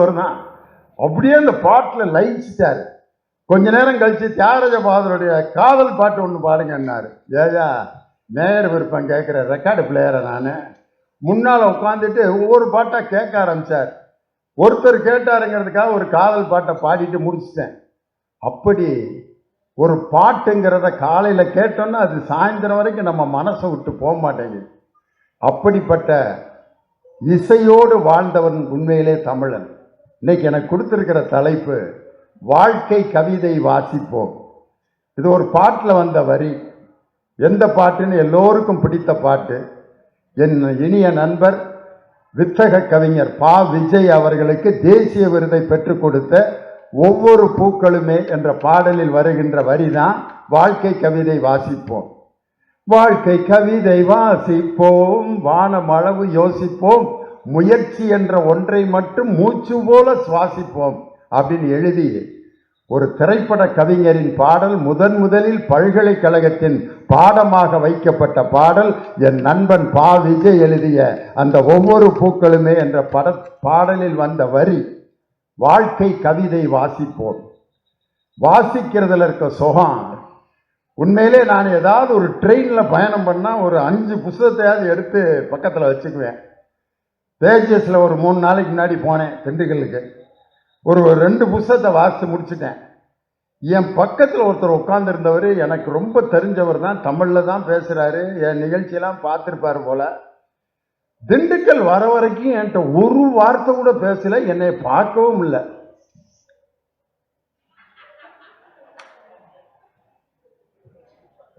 தான் அப்படியே அந்த பாட்டில் லயிச்சிட்டாரு. கொஞ்ச நேரம் கழிச்சு தியாகராஜ பாதருடைய காதல் பாட்டு ஒன்று பாடுங்கன்னாரு ஏயா மேயர் விருப்பம் கேட்குற ரெக்கார்டு பிளேயரை நான். முன்னால் உட்காந்துட்டு ஒவ்வொரு பாட்டாக கேட்க ஆரம்பிச்சார். ஒருத்தர் கேட்டாருங்கிறதுக்காக ஒரு காதல் பாட்டை பாடிட்டு முடிச்சிட்டேன். அப்படி ஒரு பாட்டுங்கிறத காலையில் கேட்டோன்னா அது சாயந்தரம் வரைக்கும் நம்ம மனசை விட்டு போக மாட்டேங்குது. அப்படிப்பட்ட இசையோடு வாழ்ந்தவன் உண்மையிலே தமிழன். இன்னைக்கு எனக்கு கொடுத்துருக்கிற தலைப்பு வாழ்க்கை கவிதை வாசிப்போம். இது ஒரு பாட்டில் வந்த வரி. எந்த பாட்டுன்னு எல்லோருக்கும் பிடித்த பாட்டு. என் இனிய நண்பர் வித்தக கவிஞர் பா. விஜய் அவர்களுக்கு தேசிய விருதை பெற்றுக் கொடுத்த ஒவ்வொரு பூக்களுமே என்ற பாடலில் வருகின்ற வரிதான் வாழ்க்கை கவிதை வாசிப்போம். வாழ்க்கை கவிதை வாசிப்போம் வானமளவு யோசிப்போம் முயற்சி என்ற ஒன்றை மட்டும் மூச்சு போல சுவாசிப்போம் அப்படின்னு எழுதி ஒரு திரைப்பட கவிஞரின் பாடல் முதன் முதலில் பல்கலைக்கழகத்தின் பாடமாக வைக்கப்பட்ட பாடல் என் நண்பன் பா விஜய் எழுதிய அந்த ஒவ்வொரு பூக்களுமே என்ற பட பாடலில் வந்த வரி வாழ்க்கை கவிதை வாசிப்போம். வாசிக்கிறதுல இருக்க சுகம் உண்மையிலே நான் ஏதாவது ஒரு ட்ரெயினில் பயணம் பண்ணால் ஒரு அஞ்சு புஸ்தகத்தையாவது எடுத்து பக்கத்தில் வச்சுக்குவேன். பேஜஸில் ஒரு மூணு நாளைக்கு முன்னாடி போனேன் திண்டுக்கல்லுக்கு. ஒரு ரெண்டு புஸ்தகத்தை வாசித்து முடிச்சிட்டேன். என் பக்கத்தில் ஒருத்தர் உட்காந்துருந்தவர் எனக்கு ரொம்ப தெரிஞ்சவர் தான் தமிழில் தான் பேசுகிறாரு என் நிகழ்ச்சியெல்லாம் பார்த்துருப்பாரு போல். திண்டுக்கல் வர வரைக்கும் என்கிட்ட ஒரு வார்த்தை கூட பேசல என்னை பார்க்கவும் இல்லை.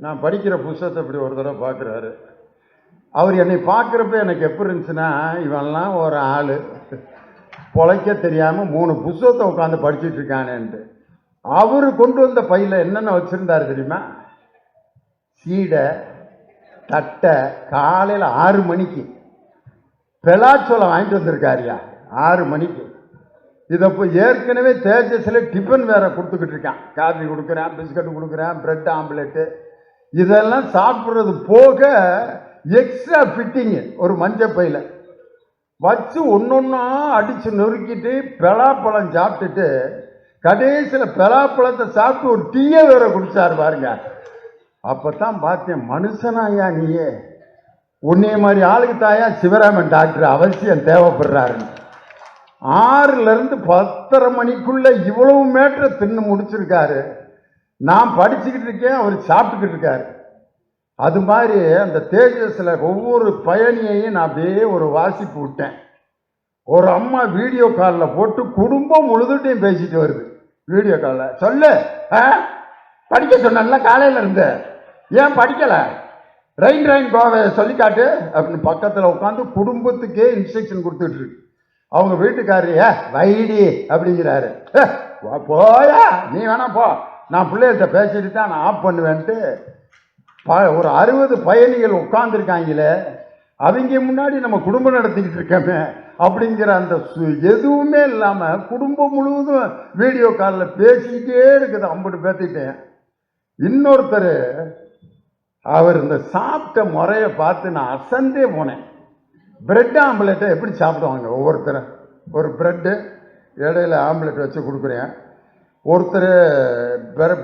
நான் படிக்கிற புஸ்தகத்தை இப்படி ஒரு தடவை பார்க்குறாரு. அவர் என்னை பார்க்குறப்ப எனக்கு எப்படி இருந்துச்சுன்னா இவன்லாம் ஒரு ஆள். பொழைக்க தெரியாமல் மூணு புஸ்தகத்தை உட்காந்து படிச்சுட்டு இருக்கானேன்ட்டு. அவர் கொண்டு வந்த பையில் என்னென்ன வச்சுருந்தாரு தெரியுமா? சீடை தட்டை காலையில் ஆறு மணிக்கு. பெலாச்சோளம் வாங்கிட்டு வந்திருக்காருயா? ஆறு மணிக்கு. இதை இப்போ ஏற்கனவே தேஜஸில் டிஃபன் வேறு கொடுத்துக்கிட்டு இருக்கான். காஃபி கொடுக்குறேன் பிஸ்கட் கொடுக்குறேன் ப்ரெட் ஆம்லெட்டு. இதெல்லாம் சாப்பிட்றது போக எக்ஸ்ட்ரா ஃபிட்டிங்கு ஒரு மஞ்சள் பையில். வச்சு ஒன்றா அடித்து நொறுக்கிட்டு பலாப்பழம் சாப்பிட்டுட்டு கடைசியில் பலாப்பழத்தை சாப்பிட்டு ஒரு டீயை வேற குடிச்சாரு பாருங்க. அப்போ தான் பார்த்தேன் மனுஷனாயா நீயே? உன்னைய மாதிரி ஆளுக்கு தாயா சிவராமன் டாக்டர் அவசியம் தேவைப்படுறாருன்னு. ஆறுலேருந்து பத்தரை மணிக்குள்ளே இவ்வளவு மேட்டரை தின்னு முடிச்சிருக்காரு. நான் படிச்சுக்கிட்டு இருக்கேன் அவர் சாப்பிட்டுக்கிட்டு இருக்காரு. அது மாதிரி அந்த தேஜஸில் ஒவ்வொரு பயணியையும் நான் அப்படியே ஒரு வாசிப்பு விட்டேன். ஒரு அம்மா வீடியோ காலில் போட்டு குடும்பம் முழுதுட்டையும் பேசிட்டு வருது. வீடியோ காலில் சொல்லு ஆ? படிக்க சொன்னல காலையில் இருந்து. ஏன் படிக்கலை? ரெயின் ரெயின் கோவை சொல்லி காட்டு அப்படின்னு பக்கத்தில் உட்காந்து குடும்பத்துக்கே இன்ஸ்ட்ரக்ஷன் கொடுத்துட்டு இருக்கு. அவங்க வீட்டுக்காரரு "ஏ, வைடி அப்படிங்கிறாரு. "ஏ, போயா நீ வேணா போ. நான் பிள்ளைகிட்ட பேசிட்டு தான் நான் ஆஃப் பண்ணுவேன்ட்டு. ஒரு அறுபது பயணிகள் உட்காந்துருக்காங்களே அவங்க முன்னாடி நம்ம குடும்பம் நடத்திக்கிட்டு இருக்கோமே அப்படிங்கிற அந்த எதுவுமே இல்லாமல் குடும்பம் முழுவதும் வீடியோ காலில் பேசிக்கிட்டே இருக்குது அம்பிட்டு பேர்த்திட்டேன் இன்னொருத்தர் அவர் இந்த சாப்பிட்ட முறையை பார்த்து நான் அசந்தே போனேன். பிரெட் ஆம்லெட்டை எப்படி சாப்பிடுவாங்க? ஒவ்வொருத்தரும் ஒரு பிரெட்டு இடையில ஆம்லெட் வச்சு கொடுக்குறேன். ஒருத்தர்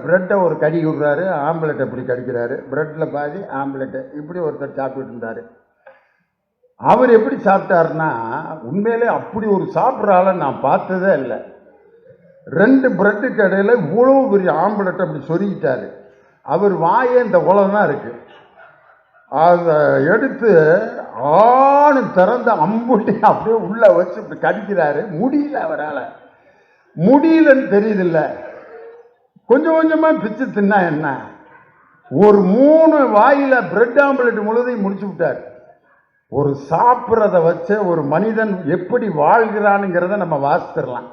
ப்ரெட்டை ஒரு கடி விடுறாரு ஆம்லெட்டை இப்படி கடிக்கிறாரு. ப்ரெட்டில் பாதி ஆம்லெட்டு இப்படி ஒருத்தர் சாப்பிட்டுட்டு இருந்தார். அவர் எப்படி சாப்பிட்டாருன்னா உண்மையிலே அப்படி ஒரு சாப்பிட்ற ஆளை நான் பார்த்ததே இல்லை. ரெண்டு ப்ரெட்டு கடையில் இவ்வளோ பெரிய ஆம்லெட் அப்படி சொருகிட்டார். அவர் வாயே இந்த உலகம் தான் இருக்குது அதை எடுத்து ஆணு திறந்த அம்புட்டி அப்படியே உள்ளே வச்சு இப்படி கடிக்கிறாரு. முடியல அவரால். முடியலன்னு தெரியுதில்ல. கொஞ்சம் கொஞ்சமா பிச்சு தின்னா என்ன? ஒரு மூணு வாயில பிரெட் ஆம்பலெட் முழுதையும் முடிச்சு விட்டார். ஒரு சாப்பிட்றத வச்சு ஒரு மனிதன் எப்படி வாழ்கிறானுங்கிறத நம்ம வாசித்திடலாம்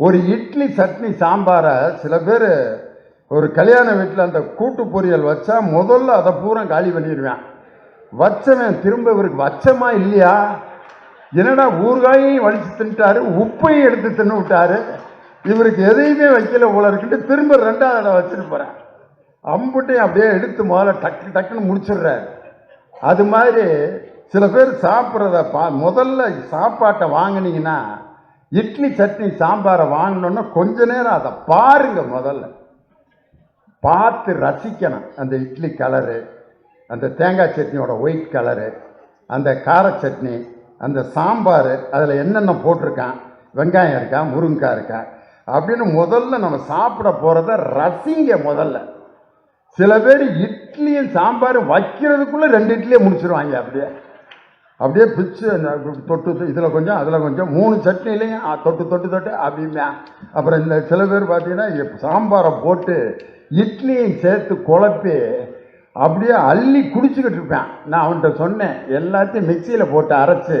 ஒரு இட்லி சட்னி சாம்பாரை சில பேர் ஒரு கல்யாண வீட்டில் அந்த கூட்டு பொரியல் வச்சா முதல்ல அதை பூரா காலி பண்ணிடுவேன் வச்சவன் திரும்ப இவருக்கு வச்சமா இல்லையா? என்னடா ஊறுகாயையும் வலிச்சு தின்ட்டாரு உப்பையும் எடுத்து தின்னு விட்டாரு இவருக்கு எதையுமே வைக்கல போல இருக்குன்ட்டு திரும்ப ரெண்டாவது இடம் வச்சுட்டு போகிறேன் அம்புட்டையும் அப்படியே எடுத்து முதல்ல டக்கு டக்குன்னு முடிச்சிடுறாரு. அது மாதிரி சில பேர் சாப்பிட்றத பா முதல்ல சாப்பாட்டை வாங்கினீங்கன்னா இட்லி சட்னி சாம்பாரை வாங்கினோன்னா கொஞ்ச நேரம் அதை பாருங்க முதல்ல. பார்த்து ரசிக்கணும். அந்த இட்லி கலரு அந்த தேங்காய் சட்னியோட ஒயிட் கலரு அந்த கார சட்னி அந்த சாம்பார் அதில் என்னென்ன போட்டிருக்கான்? வெங்காயம் இருக்கா? முருங்கைக்காய் இருக்கா? அப்படின்னு முதல்ல நம்ம சாப்பிட போகிறத ரசிங்க முதல்ல. சில பேர் இட்லியும் சாம்பாரும் வைக்கிறதுக்குள்ளே ரெண்டு இட்லியை முடிச்சிருவாங்க அப்படியே. அப்படியே பிச்சு தொட்டு இதில் கொஞ்சம் அதில் கொஞ்சம் மூணு சட்னிலையும் ஆ, தொட்டு தொட்டு தொட்டு அப்படின்னா அப்புறம் இந்த சில பேர் பார்த்தீங்கன்னா சாம்பாரை போட்டு இட்லியும் சேர்த்து குழப்பி அப்படியே அள்ளி குடிச்சுக்கிட்டு இருப்பேன். நான் அவன்கிட்ட சொன்னேன் எல்லாத்தையும் மிக்சியில் போட்டு அரைச்சி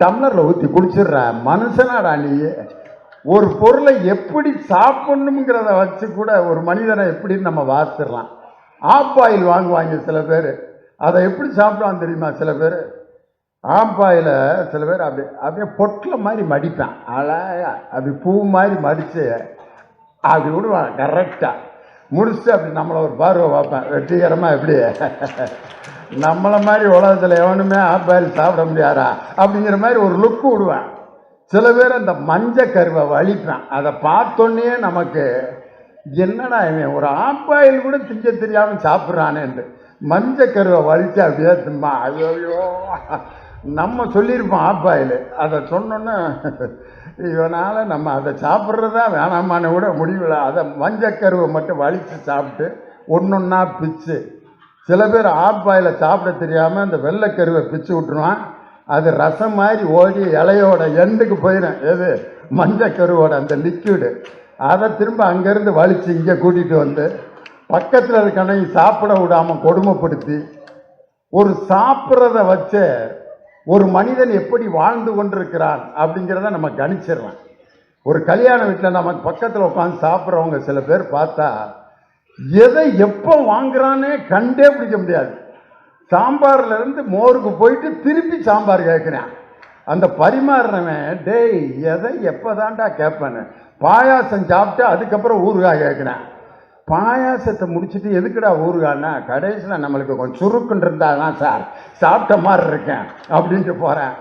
டம்ளரில் ஊற்றி குடிச்சிடுற. மனுஷனாடா நீ. ஒரு பொருளை எப்படி சாப்பிடணுங்கிறத வச்சு கூட ஒரு மனிதனை எப்படின்னு நம்ம வாசிடலாம் ஆப் ஆயில் வாங்குவாங்க சில பேர். அதை எப்படி சாப்பிடுவான் தெரியுமா சில பேர்? ஆம்பாயில் சில பேர் அப்படி அப்படியே பொட்டில் மாதிரி மடிப்பேன். அழகா அப்படி பூ மாதிரி மடித்து அப்படி விடுவான் கரெக்டாக முடிச்சுட்டு அப்படி நம்மளை ஒரு பார்வை பார்ப்பேன். வெற்றிகரமாக எப்படி? நம்மளை மாதிரி உலகத்தில் எவனுமே ஆப்பாயில் சாப்பிட முடியாதா? அப்படிங்கிற மாதிரி ஒரு லுக்கு விடுவேன் சில பேர் அந்த மஞ்ச கருவை வலிப்பேன். அதை பார்த்தோன்னே நமக்கு என்னடா இவன்? ஒரு ஆப்பாயில் கூட திங்க தெரியாமல் சாப்பிட்றானேன்ட்டு மஞ்ச கருவை வலிச்சு அப்படியே திம்மா ஐயோ நம்ம சொல்லியிருப்போம் ஆப்பாயில். அதை சொன்னோன்னே இவனால் நம்ம அதை சாப்பிட்றதா வேணாமான்னு கூட முடிவில் அதை மஞ்சக்கருவை மட்டும் வலித்து சாப்பிட்டு ஒன்று ஒன்றா பிச்சு. சில பேர் ஆப்பாயில் சாப்பிட தெரியாமல் அந்த வெள்ளைக்கருவை பிச்சு விட்டுருவான். அது ரசம் மாதிரி ஓடி இலையோட எண்டுக்கு போயிடும் எது? மஞ்சக்கருவோட அந்த லிக்விடு அதை திரும்ப அங்கேருந்து வலித்து இங்கே கூட்டிகிட்டு வந்து பக்கத்தில் இருக்கணும் சாப்பிட விடாமல் கொடுமைப்படுத்தி ஒரு சாப்பிட்றத வச்சு ஒரு மனிதன் எப்படி வாழ்ந்து கொண்டிருக்கிறான் அப்படிங்கிறத நம்ம கணிச்சிடலாம். ஒரு கல்யாண வீட்டில் நமக்கு பக்கத்தில் உட்காந்து சாப்பிட்றவங்க சில பேர் பார்த்தா எதை எப்போ வாங்குறானே கண்டே பிடிக்க முடியாது. சாம்பார்லேருந்து மோருக்கு போயிட்டு திருப்பி சாம்பார் கேட்குறேன் அந்த பரிமாறுறவன் டேய் எதை எப்போதான்டா கேட்பேன்னு பாயாசம் சாப்பிட்டு அதுக்கப்புறம் ஊறுகாய் கேட்குறேன் பாயாசத்தை முடிச்சிட்டு எதுக்குடா ஊறுகான்னா கடைசியில் நம்மளுக்கு கொஞ்சம் சுருக்குன்னு இருந்தால் தான் சார் சாப்பிட்ட மாதிரி இருக்கேன் அப்படின்ட்டு போகிறேன்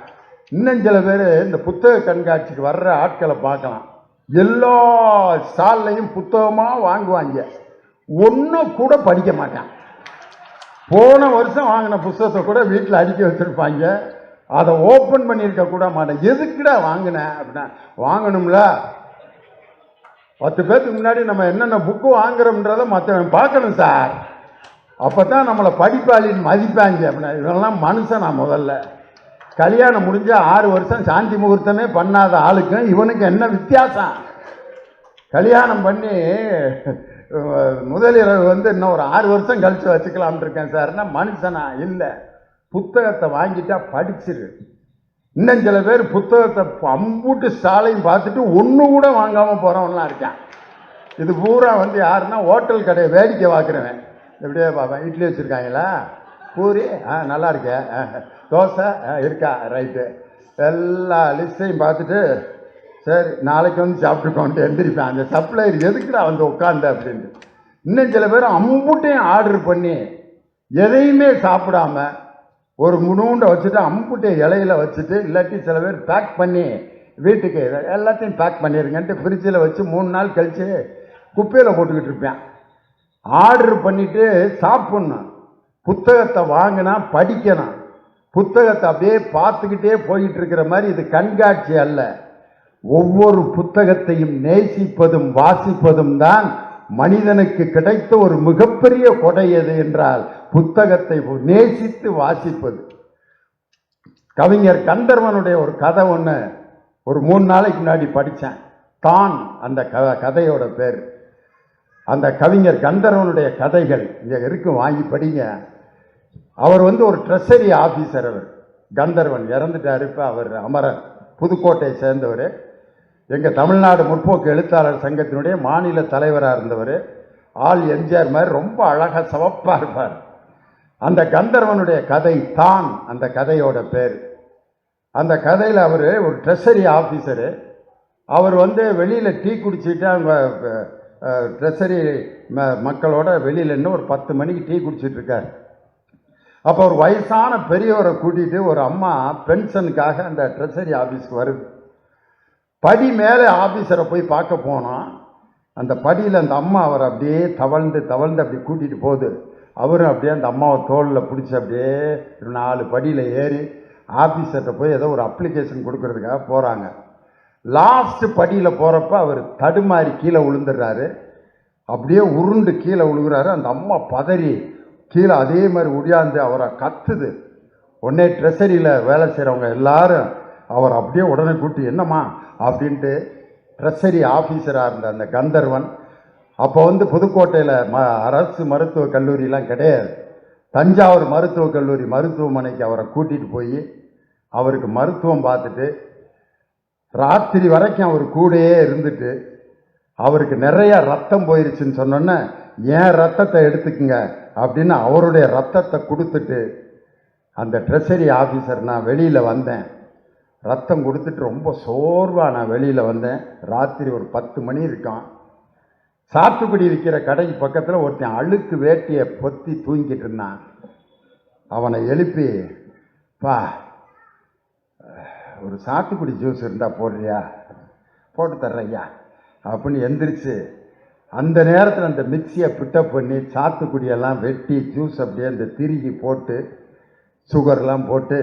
இன்னும் சில பேர் இந்த புத்தக கண்காட்சிக்கு வர்ற ஆட்களை பார்க்கலாம். எல்லா ஸ்டால்லையும் புத்தகமாக வாங்குவாங்க. ஒன்றும் கூட படிக்க மாட்டான். போன வருஷம் வாங்கின புத்தகத்தை கூட வீட்டில் அடுக்கி வச்சுருப்பாங்க. அதை ஓப்பன் பண்ணியிருக்க கூட மாட்டேன். எதுக்குடா வாங்கினேன் அப்படின்னா வாங்கணும்ல பத்து பேர்த்துக்கு முன்னாடி நம்ம என்னென்ன புக்கு வாங்குறோம்ன்றத மற்றவன் பார்க்கணும் சார் அப்போ தான் நம்மளை படிப்பாளின்னு மதிப்பாங்க. அப்படின்னா இதெல்லாம் மனுஷனா முதல்ல. கல்யாணம் முடிஞ்ச ஆறு வருஷம் சாந்தி முகூர்த்தமே பண்ணாத ஆளுக்கும் இவனுக்கு என்ன வித்தியாசம்? கல்யாணம் பண்ணி முதலிரவு வந்து இன்னும் ஒரு ஆறு வருஷம் கழித்து வச்சுக்கலாம்னு இருக்கேன் சார்னா மனுஷனா? இல்லை. புத்தகத்தை வாங்கிட்டா படிச்சிரு. இன்னும் சில பேர் புத்தகத்தை அம்பூட்டு ஸ்டாலையும் பார்த்துட்டு ஒன்று கூட வாங்காமல் போகிறவன்லாம் இருக்கான். இது பூரா வந்து யாருன்னா ஹோட்டல் கடையை வேடிக்கை பார்க்குறவன். எப்படியே பார்ப்பேன். இட்லி வச்சுருக்காங்களா? பூரி? ஆ நல்லா இருக்கே. தோசை? ஆ, இருக்கா? ரைட்டு. எல்லா லிஸ்ட்டையும் பார்த்துட்டு சரி நாளைக்கு வந்து சாப்பிட்டுக்கோன்ட்டு எந்திரிப்பேன். அந்த சப்ளையர் எதுக்குடா வந்து உட்காந்த அப்படின்ட்டு இன்னும் சில பேர் அம்புட்டையும் ஆர்டர் பண்ணி எதையுமே சாப்பிடாம ஒரு முணுண்டை வச்சுட்டு அம்புட்டை இலையில வச்சுட்டு இல்லாட்டி சில பேர் பேக் பண்ணி வீட்டுக்கு எல்லாத்தையும் பேக் பண்ணிடுங்கன்ட்டு ஃப்ரிட்ஜில் வச்சு மூணு நாள் கழித்து குப்பையில் போட்டுக்கிட்டு இருப்பேன். ஆர்டர் பண்ணிவிட்டு சாப்பிட்ணும். புத்தகத்தை வாங்கினா படிக்கணும். புத்தகத்தை அப்படியே பார்த்துக்கிட்டே போயிட்டு இருக்கிற மாதிரி இது கண்காட்சி அல்ல. ஒவ்வொரு புத்தகத்தையும் நேசிப்பதும் வாசிப்பதும் தான் மனிதனுக்கு கிடைத்த ஒரு மிகப்பெரிய கொடை எது என்றால் புத்தகத்தை நேசித்து வாசிப்பது. கவிஞர் கந்தர்வனுடைய ஒரு கதை ஒன்று ஒரு மூணு நாளைக்கு முன்னாடி படித்தேன் தான் அந்த க கதையோட பேர். அந்த கவிஞர் கந்தர்வனுடைய கதைகள் இங்கே இருக்கும் வாங்கி படிங்க. அவர் வந்து ஒரு ட்ரெஷரி ஆஃபீஸர் அவர். கந்தர்வன் இறந்துட்டார் இப்போ அவர் அமரர். புதுக்கோட்டையை சேர்ந்தவர். எங்கள் தமிழ்நாடு முற்போக்கு எழுத்தாளர் சங்கத்தினுடைய மாநில தலைவராக இருந்தவர் ஆள் எம்ஜிஆர் மாதிரி ரொம்ப அழகாக சவப்பாக இருப்பார். அந்த கந்தர்வனுடைய கதை தான் அந்த கதையோட பேர். அந்த கதையில் அவர் ஒரு ட்ரெஷரி ஆஃபீஸரு அவர் வந்து வெளியில் டீ குடிச்சிட்டு அவங்க ட்ரெஷரி ம மக்களோட வெளியில் இன்னும் ஒரு பத்து மணிக்கு டீ குடிச்சிட்டு இருக்கார். அப்போ ஒரு வயசான பெரியவரை கூட்டிகிட்டு ஒரு அம்மா பென்ஷனுக்காக அந்த ட்ரெஷரி ஆஃபீஸ்க்கு வருது. படி மேலே ஆஃபீஸரை போய் பார்க்க போனோம் அந்த படியில் அந்த அம்மா அவரை அப்படியே தவழ்ந்து தவழ்ந்து அப்படி கூட்டிகிட்டு போகுது. அவரும் அப்படியே அந்த அம்மாவை தோளில் பிடிச்சி அப்படியே ஒரு நாலு படியில் ஏறி ஆஃபீஸர்கிட்ட போய் ஏதோ ஒரு அப்ளிகேஷன் கொடுக்கறதுக்காக போகிறாங்க லாஸ்ட்டு படியில் போகிறப்ப அவர் தடுமாறி கீழே விழுந்துடுறாரு அப்படியே உருண்டு கீழே விழுகிறாரு அந்த அம்மா பதறி கீழே அதே மாதிரி உடியாந்து அவரை கத்துது. உடனே ட்ரெஸரியில் வேலை செய்கிறவங்க எல்லாரும் அவர் அப்படியே உடனே கூட்டி என்னம்மா? அப்படின்ட்டு ட்ரெஸரி ஆஃபீஸராக இருந்த அந்த கந்தர்வன் அப்போ வந்து புதுக்கோட்டையில் ம அரசு மருத்துவக் கல்லூரிலாம் கிடையாது. தஞ்சாவூர் மருத்துவக் கல்லூரி மருத்துவமனைக்கு அவரை கூட்டிகிட்டு போய் அவருக்கு மருத்துவம் பார்த்துட்டு ராத்திரி வரைக்கும் அவர் கூடயே இருந்துட்டு அவருக்கு நிறைய ரத்தம் போயிருச்சுன்னு சொன்னோன்னே என் ரத்தத்தை எடுத்துக்குங்க? அப்படின்னு அவருடைய ரத்தத்தை கொடுத்துட்டு அந்த ட்ரெஸரி ஆஃபீஸர் நான் வெளியில் வந்தேன். ரத்தம் கொடுத்துட்டு ரொம்ப சோர்வாக நான் வெளியில் வந்தேன். ராத்திரி ஒரு பத்து மணி இருக்கான். சாத்துக்குடி விற்கிற கடைக்கு பக்கத்தில் ஒருத்தன் அழுக்கு வேட்டியை பொத்தி தூங்கிட்டு இருந்தான். அவனை எழுப்பி பா ஒரு சாத்துக்குடி ஜூஸ் இருந்தால் போடுறியா? போட்டு தர்றையா அப்படின்னு எந்திரிச்சு அந்த நேரத்தில் அந்த மிக்சியை பிட்டப் பண்ணி சாத்துக்குடியெல்லாம் வெட்டி ஜூஸ் அப்படியே அந்த திருகி போட்டு சுகர்லாம் போட்டு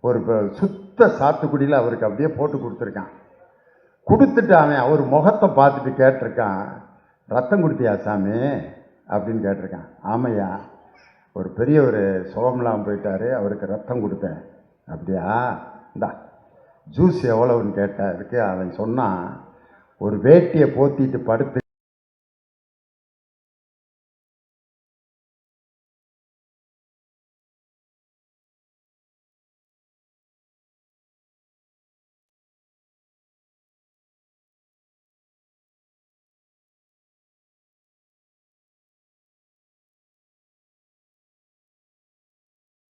ஒரு சுத்த சாத்துக்குடியில் அவருக்கு அப்படியே போட்டு கொடுத்துருக்கான். கொடுத்துட்டு அவன் அவர் முகத்தை பார்த்துட்டு கேட்டிருக்கான் ரத்தம் கொடுத்தியா சாமி? அப்படின்னு கேட்டிருக்கான். ஆமையா ஒரு பெரிய ஒரு சுகம்லாம் போயிட்டார் அவருக்கு ரத்தம் கொடுத்தேன். அப்படியா? இந்தா ஜூஸ் எவ்வளவுன்னு கேட்டா இருக்கு அவன் சொன்னான் ஒரு வேட்டியை போத்திட்டு படுத்து